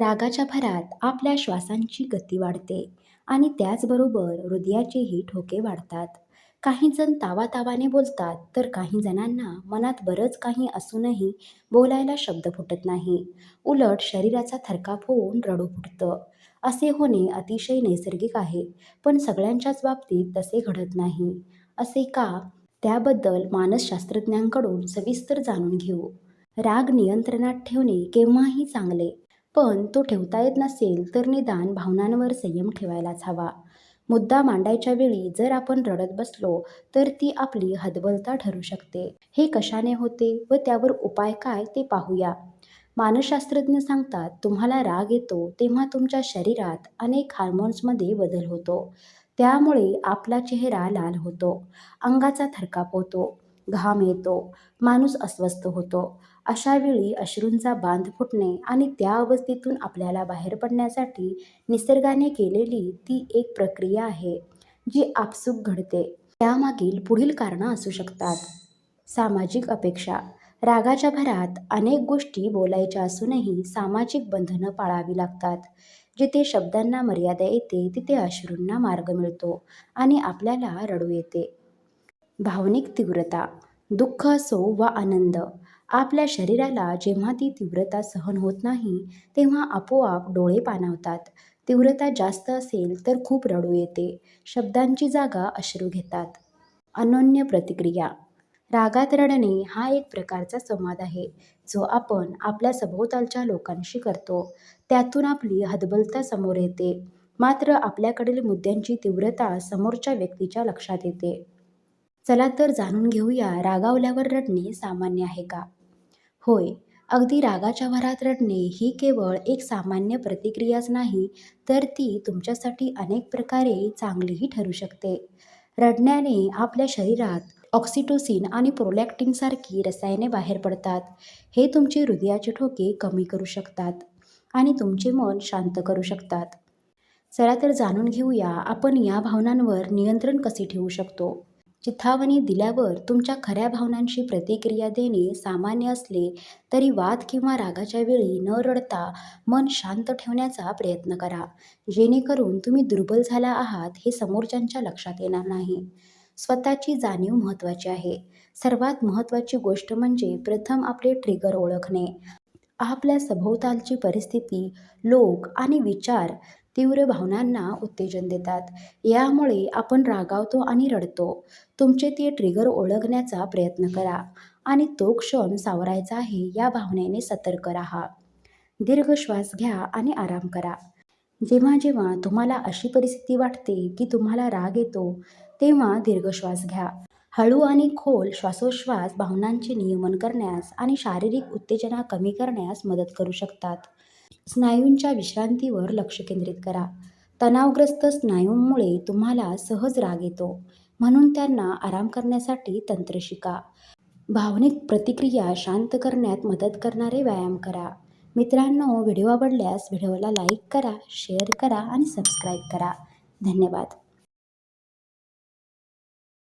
रागाच्या भरात आपल्या श्वासांची गती वाढते आणि त्याचबरोबर हृदयाचेही ठोके वाढतात. काही जण तावातावाने बोलतात तर काही जणांना मनात बरंच काही असूनही बोलायला शब्द फुटत नाही. उलट शरीराचा थरकाप होऊन रडू फुटतं. असे होणे अतिशय नैसर्गिक आहे पण सगळ्यांच्याच बाबतीत तसे घडत नाही. असे का? त्याबद्दल मानसशास्त्रज्ञांकडून सविस्तर जाणून घेऊ. राग नियंत्रणात ठेवणे केव्हाही चांगले पण तो ठेवता येत नसेल तर निदान भावनांवर संयम ठेवायलाच हवा. मुद्दा मांडायच्या वेळी जर आपण रडत बसलो तर ती आपली हदबलता ठरू शकते. हे कशाने होते व त्यावर उपाय काय ते पाहूया. मानसशास्त्रज्ञ सांगतात तुम्हाला राग येतो तेव्हा तुमच्या शरीरात अनेक हार्मोन्समध्ये बदल होतो. त्यामुळे आपला चेहरा लाल होतो अंगाचा थरकाप होतो घाम येतो माणूस अस्वस्थ होतो. अशावेळी अश्रूंचा बांध फुटणे आणि त्या अवस्थेतून आपल्याला बाहेर पडण्यासाठी निसर्गाने केलेली ती एक प्रक्रिया आहे जी आपसूक घडते. त्यामागील पुढील कारणं असू शकतात. सामाजिक अपेक्षा. रागाच्या भरात अनेक गोष्टी बोलायच्या असूनही सामाजिक बंधनं पाळावी लागतात. जिथे शब्दांना मर्यादा येते तिथे अश्रूंना मार्ग मिळतो आणि आपल्याला रडू येते. भावनिक तीव्रता. दुःख असो वा आनंद. आपल्या शरीराला जेव्हा ती तीव्रता सहन होत नाही तेव्हा आपोआप डोळे पाणावतात. तीव्रता जास्त असेल तर खूप रडू येते. शब्दांची जागा अश्रू घेतात. अनोन्य प्रतिक्रिया. रागात रडणे हा एक प्रकारचा संवाद आहे जो आपण आपल्या सभोवतालच्या लोकांशी करतो. त्यातून आपली हदबलता समोर येते. मात्र आपल्याकडील मुद्द्यांची तीव्रता समोरच्या व्यक्तीच्या लक्षात येते. चला तर जाणून घेऊया रागावल्यावर रडणे सामान्य आहे का? होय अगदी रागाच्या भरात रडणे ही केवळ एक सामान्य प्रतिक्रियाच नाही तर ती तुमच्यासाठी अनेक प्रकारे चांगलीही ठरू शकते. रडण्याने आपल्या शरीरात ऑक्सिटोसिन आणि प्रोलॅक्टिनसारखी रसायने बाहेर पडतात. हे तुमचे हृदयाचे ठोके कमी करू शकतात आणि तुमचे मन शांत करू शकतात. चला तर जाणून घेऊया आपण या भावनांवर नियंत्रण कसे ठेवू शकतो. चिथावणी दिल्यावर तुमच्या खऱ्या भावनांशी प्रतिक्रिया देणे सामान्य असले तरी वाद किंवा रागाच्या वेळी न रडता मन शांत ठेवण्याचा प्रयत्न करा. जेणेकरून तुम्ही दुर्बल झाला आहात हे समोरच्यांच्या लक्षात येणार नाही. स्वतःची जाणीव महत्त्वाची आहे. सर्वात महत्त्वाची गोष्ट म्हणजे प्रथम आपले ट्रिगर ओळखणे. आपल्या सभोवतालची परिस्थिती लोक आणि विचार तीव्र भावनांना उत्तेजन देतात. यामुळे आपण रागावतो आणि रडतो. तुमचे ते ट्रिगर ओळखण्याचा प्रयत्न करा आणि तो क्षण सावरायचा आहे या भावनेने सतर्क राहा. दीर्घ श्वास घ्या आणि आराम करा. जेव्हा जेव्हा तुम्हाला अशी परिस्थिती वाटते की तुम्हाला राग येतो तेव्हा दीर्घ श्वास घ्या. हळू आणि खोल श्वासोश्वास भावनांचे नियमन करण्यास आणि शारीरिक उत्तेजना कमी करण्यास मदत करू शकतात. स्नायूंच्या विश्रांतीवर लक्ष केंद्रित करा. तणावग्रस्त स्नायूंमुळे तुम्हाला सहज राग येतो. म्हणून त्यांना आराम करण्यासाठी तंत्र शिका. भावनिक प्रतिक्रिया शांत करण्यात मदत करणारे व्यायाम करा. मित्रांनो व्हिडिओ आवडल्यास व्हिडिओला लाईक करा शेअर करा आणि सबस्क्राईब करा. धन्यवाद.